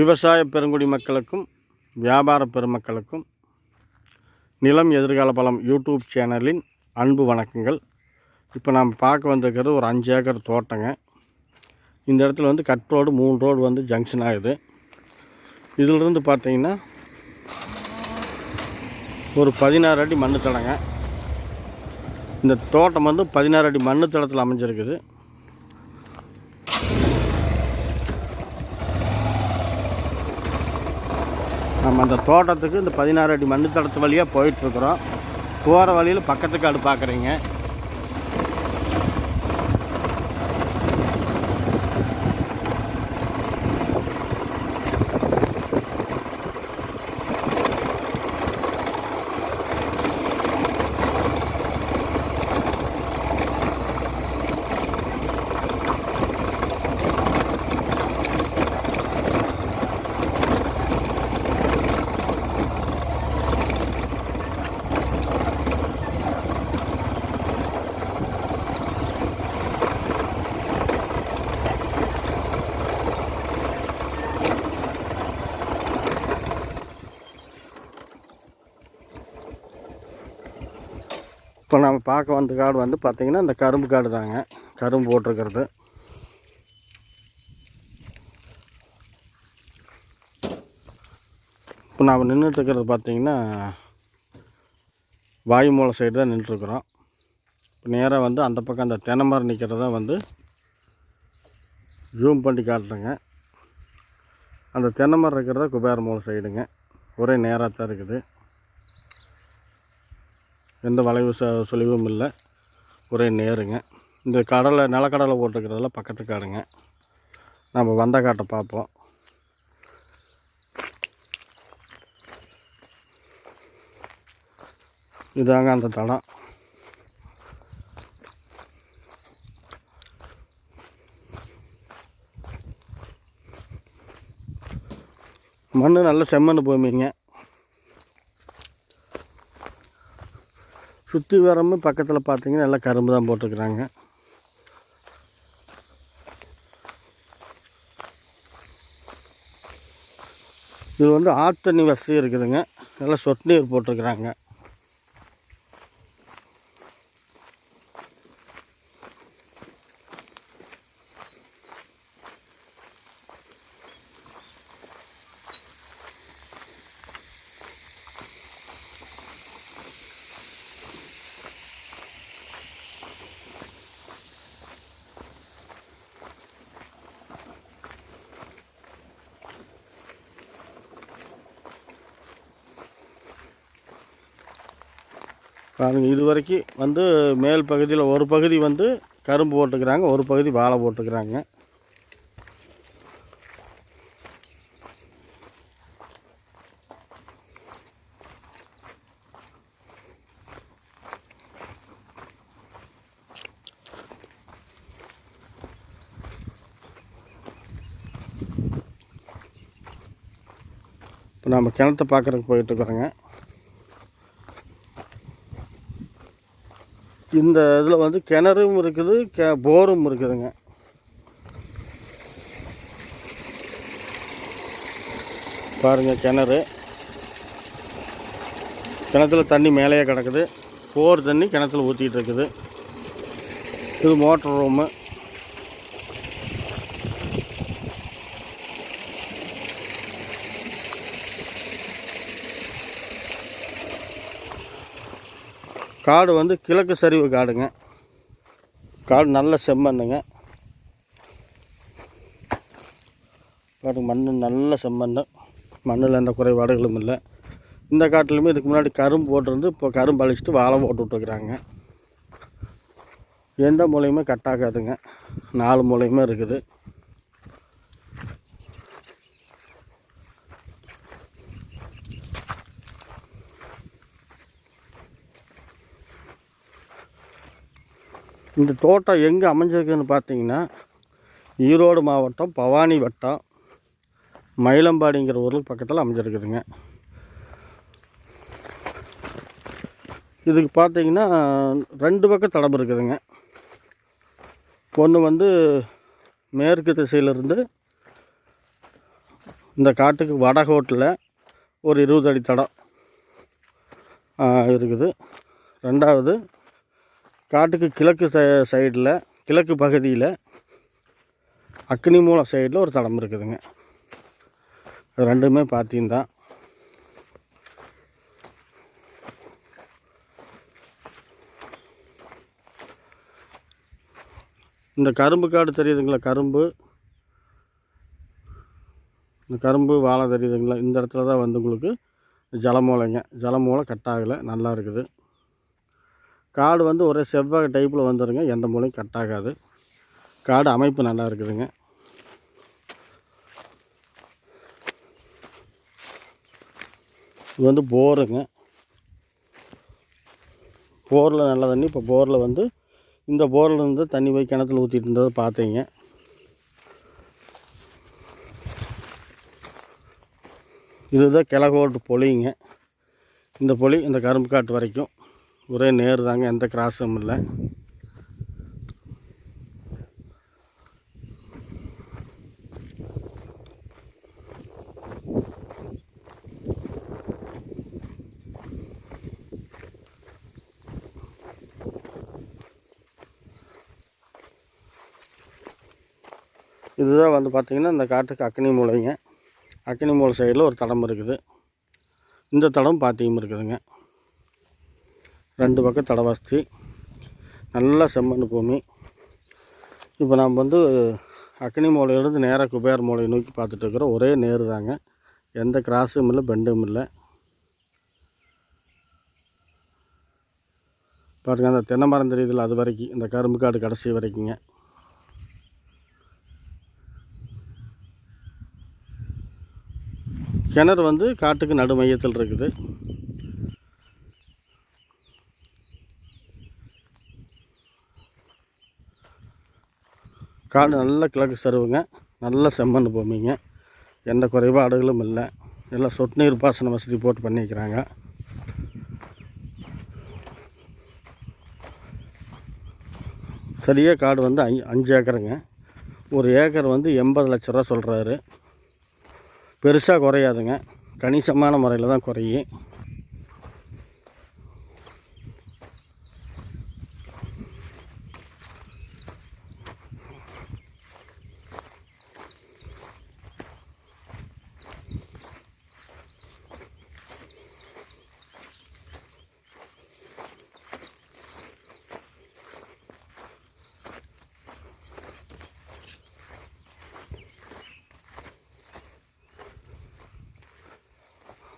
விவசாய பெருங்குடி மக்களுக்கும் வியாபார பெருமக்களுக்கும் நிலம் எதிர்கால பலம் யூடியூப் சேனலின் அன்பு வணக்கங்கள். இப்போ நாம் பார்க்க வந்திருக்கிறது ஒரு அஞ்சு ஏக்கர் தோட்டங்க. இந்த இடத்துல வந்து கட் ரோடு மூணு ரோடு வந்து ஜங்ஷன் ஆகுது. இதிலிருந்து பார்த்தீங்கன்னா ஒரு பதினாறு அடி மண்ணு தடங்க. இந்த தோட்டம் வந்து பதினாறு அடி மண்ணு தடத்தில் அமைஞ்சிருக்குது. நம்ம அந்த தோட்டத்துக்கு இந்த பதினாறு அடி மண்ணு தடத்து வழியாக போயிட்டுருக்குறோம். போகிற வழியில் பக்கத்து காடு பார்க்குறீங்க இப்போ நம்ம பார்க்க வந்த காடு வந்து பார்த்திங்கன்னா இந்த கரும்பு காடு தாங்க. கரும்பு போட்டிருக்கிறது. இப்போ நாம் நின்றுட்டுருக்கிறது பார்த்திங்கன்னா வாயுமூலை சைடு தான் நின்றுட்டுருக்குறோம். இப்போ நேராக வந்து அந்த பக்கம் அந்த தென்னை மரம் நிற்கிறத வந்து ஜூம் பண்ணி காட்டுறேங்க. அந்த தென்னை மரம் இருக்கிறத குபேர மூலை சைடுங்க ஒரே நேராக தான் இருக்குது. எந்த வளைவு ச சுழிவும் இல்லை. ஒரே நேருங்க. இந்த கடலை நிலக்கடலை போட்டிருக்கிறதுல பக்கத்து காடுங்க நம்ம வந்த காட்டை பார்ப்போம். இதாங்க அந்த தடம் மண் நல்ல செம்மண் பூமிங்க சுற்றி வரமும் பக்கத்தில் பார்த்தீங்கன்னா நல்லா கரும்பு தான் போட்டிருக்குறாங்க இது வந்து ஆத்தண்ணி வசதி இருக்குதுங்க. நல்லா சொட்டு நீர் போட்டிருக்குறாங்க பாருங்கள் இது வரைக்கும் வந்து மேல் பகுதியில் ஒரு பகுதி வந்து கரும்பு போட்டுக்கிறாங்க ஒரு பகுதி வாழை போட்டுக்கிறாங்க. இப்போ நம்ம கிணத்த பார்க்குறதுக்கு போயிட்டுருக்குறோங்க இந்த இதில் வந்து கிணறும் இருக்குது கே போரும் இருக்குதுங்க. பாருங்கள் கிணறு. கிணத்துல தண்ணி மேலேயே கிடக்குது. போர் தண்ணி கிணத்துல ஊற்றிக்கிட்டு இருக்குது. இது மோட்டர் ரூமு. காடு வந்து கிழக்கு சரிவு காடுங்க. காடு நல்ல செம்மண்ணுங்க. காடு மண் நல்ல செம்மண் மண்ணில் எந்த குறைபாடுகளும் இல்லை. இந்த காட்டிலுமே இதுக்கு முன்னாடி கரும்பு போட்டிருந்து இப்போ கரும்பு அழிச்சிட்டு வாழை போட்டு விட்டுருக்குறாங்க. எந்த மூலையுமே கட்டாகாதுங்க. நாலு மூலையுமே இருக்குது. இந்த தோட்டம் எங்கே அமைஞ்சிருக்குன்னு பார்த்தீங்கன்னா ஈரோடு மாவட்டம் பவானி வட்டம் மயிலம்பாடிங்கிற ஊருக்கு பக்கத்தில் அமைஞ்சிருக்குதுங்க. இதுக்கு பார்த்தீங்கன்னா ரெண்டு பக்கம் தடம் இருக்குதுங்க. ஒன்று வந்து மேற்கு திசையிலிருந்து இந்த காட்டுக்கு வடகோட்டில் ஒரு இருபது அடி தடம் இருக்குது. ரெண்டாவது காட்டுக்கு கிழக்கு சை சைடில் கிழக்கு பகுதியில் அக்னி மூலம் சைடில் ஒரு தடம் இருக்குதுங்க. அது ரெண்டுமே பார்த்தீங்கன்னா தான் இந்த கரும்பு காடு தெரியுதுங்களா? கரும்பு. இந்த கரும்பு வாழை தெரியுதுங்களா? இந்த இடத்துல தான் வந்து உங்களுக்கு ஜலமூலைங்க. ஜலமூலை கட் ஆகலை. நல்லா இருக்குது. காடு வந்து ஒரே செவ்வாய் டைப்பில் வந்துடுங்க எந்த மூலையும் கட் ஆகாது. காடு அமைப்பு நல்லா இருக்குதுங்க. இது வந்து போருங்க. போரில் நல்ல தண்ணி. இப்போ போரில் வந்து இந்த போரில் இருந்து தண்ணி போய் கிணத்துல ஊற்றிட்டு இருந்ததை பார்த்தீங்க. இதுதான் கிழக்கோட்டு பொலிங்க இந்த பொலி இந்த கரும்பு காட்டு வரைக்கும். ஒரே நேர் தாங்க எந்த கிராஸும் இல்லை. இதுதான் வந்து பார்த்திங்கன்னா இந்த காட்டுக்கு அக்னி மூலைங்க. அக்னி மூலை சைடில் ஒரு தடம் இருக்குது. இந்த தடம் பாத்தியும் இருக்குதுங்க. ரெண்டு பக்கம் தடவாஸ்தி. வசதி செம்மண் பூமி. இப்போ நம்ம வந்து அக்னி மூலையிலேருந்து நேராக குபேர் மூலையை நோக்கி பார்த்துட்டு இருக்கிறோம் ஒரே நேரு தாங்க. எந்த கிராஸும் இல்லை பெண்டும் இல்லை. பாருங்க அந்த தென்னை மரம் தெரியுதுல்ல அது வரைக்கும். இந்த கரும்பு காடு கடைசி வரைக்குங்க. கிணறு வந்து காட்டுக்கு நடு மையத்தில் இருக்குது. காடு நல்ல கிழக்கு சருவுங்க. நல்ல செம்மண் பூமிங்க. எந்த குறைபாடுகளும் இல்லை. எல்லாம் சொட்டு நீர் பாசன வசதி போட்டு பண்ணிக்கிறாங்க. சரியாக காடு வந்து அஞ்சு அஞ்சு ஏக்கருங்க. ஒரு ஏக்கர் வந்து எண்பது லட்ச ரூபா சொல்கிறாரு பெருசாக குறையாதுங்க. கணிசமான முறையில் தான் குறையும்.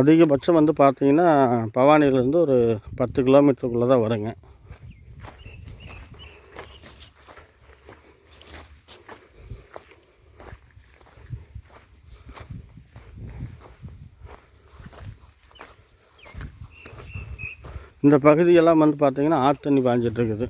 அதிகபட்சம் வந்து பார்த்தீங்கன்னா பவானியிலேருந்து ஒரு பத்து கிலோமீட்டருக்குள்ளே தான் வருங்க. இந்த பகுதியெல்லாம் வந்து பார்த்திங்கன்னா ஆற்று தண்ணி பாஞ்சிட்டுருக்குது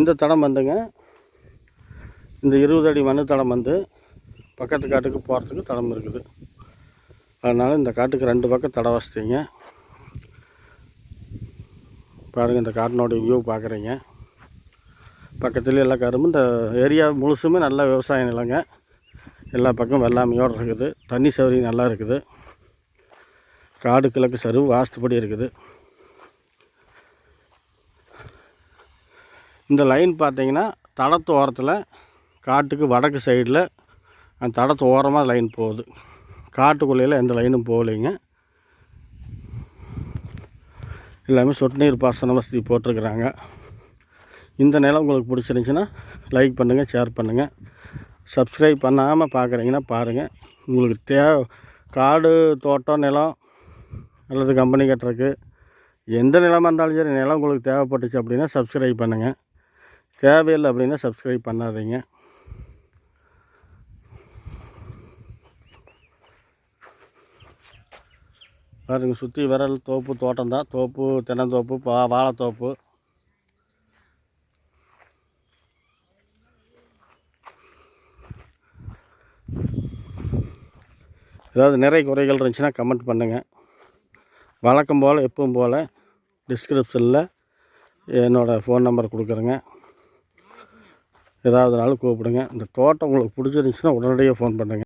இந்த தடம் வந்துங்க இந்த இருபது அடி மண் தடம் வந்து பக்கத்து காட்டுக்கு போகிறதுக்கு தடம் இருக்குது. அதனால் இந்த காட்டுக்கு ரெண்டு பக்கம் தடை வசதிங்க. பாருங்கள் இந்த காட்டினோடைய வியூ பார்க்குறீங்க பக்கத்துலேயே எல்லா கரும்பு இந்த ஏரியா முழுசுமே நல்ல விவசாய நிலங்க. எல்லா பக்கம் வெள்ளாமையோடு இருக்குது. தண்ணி சௌகரியம் நல்லா இருக்குது. காடு கிழக்கு சருவு வாஸ்துப்படி இருக்குது. இந்த லைன் பார்த்தீங்கன்னா தடத்து ஓரத்தில் காட்டுக்கு வடக்கு சைடில் அந்த தடத்து ஓரமாக லைன் போகுது. காட்டுக்குள்ளையில் எந்த லைனும் போகலைங்க. எல்லாமே சொட்டு நீர் பாசன வசதி போட்டிருக்கிறாங்க. இந்த நிலம் உங்களுக்கு பிடிச்சிருந்துச்சின்னா லைக் பண்ணுங்கள் ஷேர் பண்ணுங்கள் சப்ஸ்கிரைப் பண்ணாமல் பார்க்குறீங்கன்னா பாருங்கள் உங்களுக்கு தே காடு தோட்டம் நிலம் அல்லது கம்பெனி கட்டுறதுக்கு எந்த நிலமாக இருந்தாலும் சரி நிலம் உங்களுக்கு தேவைப்பட்டுச்சு அப்படின்னா சப்ஸ்கிரைப் பண்ணுங்கள் தேவையில்லை அப்படின்னா சப்ஸ்கிரைப் பண்ணாதீங்க. பாருங்க சுற்றி விரல் தோப்பு தோட்டம் தான். தோப்பு தென்னந்தோப்பு பா வாழைத்தோப்பு. ஏதாவது நிறைய குறைகள் இருந்துச்சுன்னா கமெண்ட் பண்ணுங்கள் வழக்கம் போல் எப்பவும் போல் டிஸ்கிரிப்ஷனில் என்னோடய ஃபோன் நம்பர் கொடுக்குறேங்க. ஏதாவதுனாலும் கூப்பிடுங்க. இந்த தோட்டம் உங்களுக்கு பிடிச்சிருந்துச்சுன்னா உடனடியாக ஃபோன் பண்ணுங்கள்